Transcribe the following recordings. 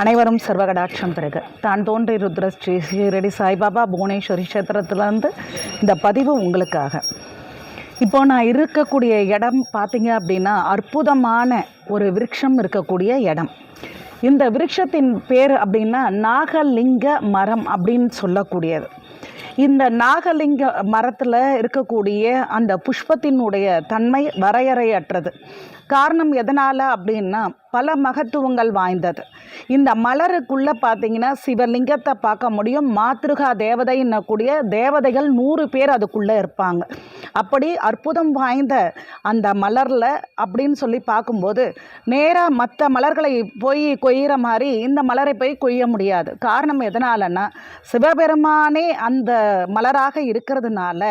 அனைவரும் சர்வகடாட்சம் பெறுக. தான் தோன்றி ருத்ர ஸ்ரீ ஸ்ரீரடி சாய்பாபா புவனேஸ்வரி கஷேத்திரத்துலேருந்து இந்த பதிவு உங்களுக்காக. இப்போ நான் இருக்கக்கூடிய இடம் பார்த்தீங்க அப்படின்னா அற்புதமான ஒரு விருட்சம் இருக்கக்கூடிய இடம். இந்த விருட்சத்தின் பேர் அப்படின்னா நாகலிங்க மரம் அப்படின்னு சொல்லக்கூடியது. இந்த நாகலிங்க மரத்தில் இருக்கக்கூடிய அந்த புஷ்பத்தினுடைய தன்மை வரையறையற்றது. காரணம் எதனால் அப்படின்னா பல மகத்துவங்கள் வாய்ந்தது. இந்த மலருக்குள்ளே பார்த்தீங்கன்னா சிவலிங்கத்தை பார்க்க முடியும். மாத்ருகா தேவதைன்னக்கூடிய தேவதைகள் நூறு பேர் அதுக்குள்ளே இருப்பாங்க. அப்படி அற்புதம் வாய்ந்த அந்த மலரில் அப்படின்னு சொல்லி பார்க்கும்போது நேராக மற்ற மலர்களை போய் கொய்கிற மாதிரி இந்த மலரை போய் கொய்ய முடியாது. காரணம் எதனாலன்னா சிவபெருமானே அந்த மலராக இருக்கிறதுனால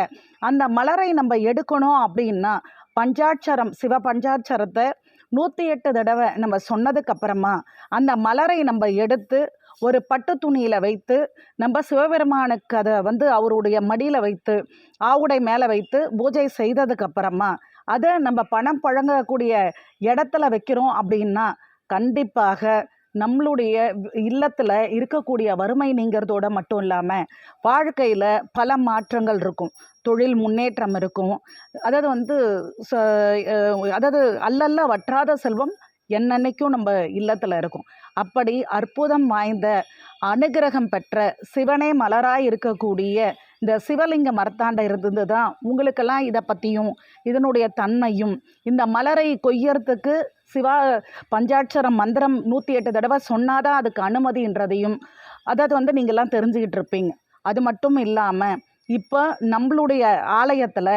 அந்த மலரை நம்ம எடுக்கணும் அப்படின்னா பஞ்சாட்சரம் சிவ பஞ்சாட்சரத்தை நூற்றி எட்டு தடவை நம்ம சொன்னதுக்கு அப்புறமா அந்த மலரை நம்ம எடுத்து ஒரு பட்டு துணியில் வைத்து நம்ம சிவபெருமானுக்கு அதை வந்து அவருடைய மடியில் வைத்து ஆவுடை மேலே வைத்து பூஜை செய்ததுக்கு அப்புறமா அதை நம்ம பணம் பழங்கக்கூடிய இடத்துல வைக்கிறோம் அப்படின்னா கண்டிப்பாக நம்மளுடைய இல்லத்தில் இருக்கக்கூடிய வறுமை நீங்கிறதோட மட்டும் இல்லாமல் வாழ்க்கையில் பல மாற்றங்கள் இருக்கும். தொழில் முன்னேற்றம் இருக்கும். அதாவது வந்து ச அதாவது அல்லல்ல வற்றாத செல்வம் என்னன்னைக்கும் நம்ம இல்லத்தில் இருக்கும். அப்படி அற்புதம் வாய்ந்த அனுகிரகம் பெற்ற சிவனே மலராய் இருக்கக்கூடிய இந்த சிவலிங்க மரத்தாண்ட இருந்து தான் உங்களுக்கெல்லாம் இதை பற்றியும் இதனுடைய தன்மையும் இந்த மலரை கொய்யறதுக்கு சிவா பஞ்சாட்சர மந்திரம் நூற்றி எட்டு தடவை சொன்னாதான் அதுக்கு அனுமதின்றதையும் அதாவது வந்து நீங்கள்லாம் தெரிஞ்சுக்கிட்டு இருப்பீங்க அது மட்டும் இல்லாமல் இப்போ நம்மளுடைய ஆலயத்தில்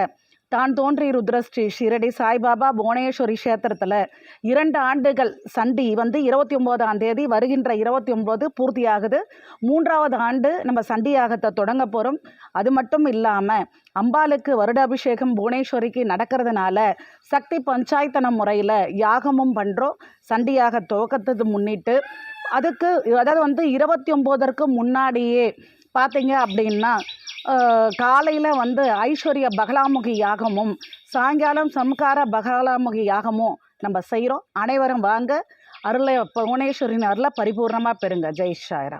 தான் தோன்றி ருத்ரஸ்ரீ ஷிரடி சாய்பாபா புவனேஸ்வரி க்ஷேத்திரத்தில் இரண்டு ஆண்டுகள் சண்டி வந்து இருபத்தி ஒம்போதாம் தேதி வருகின்ற இருபத்தி ஒம்பது பூர்த்தியாகுது. மூன்றாவது ஆண்டு நம்ம சண்டி யாகத்தை தொடங்க போகிறோம் அது மட்டும் இல்லாமல் அம்பாளுக்கு வருடாபிஷேகம் புவனேஸ்வரிக்கு நடக்கிறதுனால சக்தி பஞ்சாயத்தன முறையில் யாகமும் பண்ணுறோம் சண்டியாக துவக்கத்தது துவக்கத்துக்கு முன்னிட்டு அதுக்கு அதாவது வந்து இருபத்தி ஒம்போதற்கு முன்னாடியே பார்த்தீங்க அப்படின்னா காலையில் வந்து ஐஸ்வர்ய பகலாமுகி யாகமும் சாயங்காலம் சம்கார பகலாமுகி யாகமும் நம்ம செய்கிறோம் அனைவரும் வாங்க அருளை புவனேஸ்வரின் அருளை பரிபூர்ணமாக பெறுங்க. ஜெய் ஷாயரா